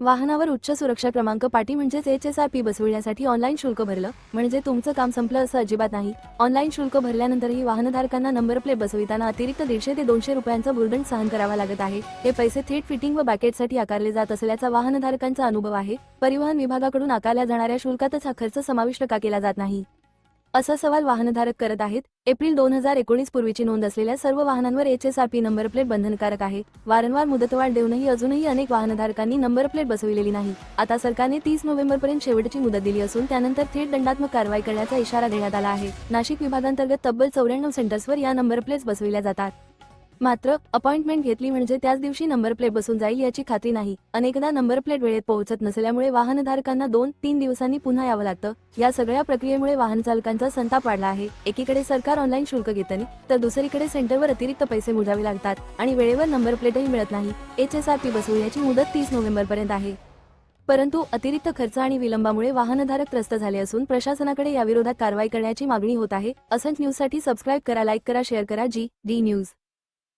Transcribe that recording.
वाहनावर उच्च सुरक्षा क्रमांक पाटी म्हणजेच एच एस आर पी बसविण्यासाठी ऑनलाईन शुल्क भरलं. म्हणजे तुमचं काम संपलं असं अजिबात नाही. ऑनलाईन शुल्क भरल्यानंतरही वाहनधारकांना नंबर प्लेट बसविताना अतिरिक्त दीडशे ते दोनशे रुपयांचा बुर्डन सहन करावा लागत आहे. हे पैसे थेट फिटिंग व बॅकेटसाठी आकारले जात असल्याचा वाहनधारकांचा अनुभव आहे. परिवहन विभागाकडून आकारल्या जाणाऱ्या शुल्कातच हा खर्च समाविष्ट का केला जात नाही? असा सवाल वाहनधारक करत आहेत. एप्रिल दोन हजार एकोणीस पूर्वीची नोंद असलेल्या सर्व वाहनांवर H S R P number plate बंधनकारक आहे. वारंवार मुदतवाढ देऊनही अजूनही अनेक वाहनधारकांनी नंबर प्लेट बसविलेली नाही. आता सरकारने तीस नोव्हेंबरपर्यंत शेवटची मुदत दिली असून त्यानंतर थेट दंडात्मक कारवाई करण्याचा इशारा देण्यात आला आहे. नाशिक विभागांतर्गत तब्बल चौऱ्याण्णव सेंटर्सवर या नंबर प्लेट्स बसविल्या जातात. मात्र अपॉइंटमेंट घेतली म्हणजे त्याच दिवशी नंबर प्लेट बसून जाईल याची खात्री नाही. अनेकदा नंबर प्लेट वेळेत पोहोचत नसल्यामुळे वाहनधारकांना दोन तीन दिवसांनी पुन्हा यावं लागतं. या सगळ्या प्रक्रियेमुळे वाहन चालकांचा संताप वाढला आहे. एकीकडे सरकार ऑनलाईन शुल्क घेतनी तर दुसरीकडे सेंटरवर अतिरिक्त पैसे मोजावे लागतात आणि वेळेवर नंबर प्लेटही मिळत नाही. एच एस आर पी बसवण्याची मुदत तीस नोव्हेंबर पर्यंत आहे. परंतु अतिरिक्त खर्च आणि विलंबामुळे वाहनधारक त्रस्त झाले असून प्रशासनाकडे याविरोधात कारवाई करण्याची मागणी होत आहे. असंच न्यूजसाठी सबस्क्राईब करा लाईक करा शेअर करा. G D news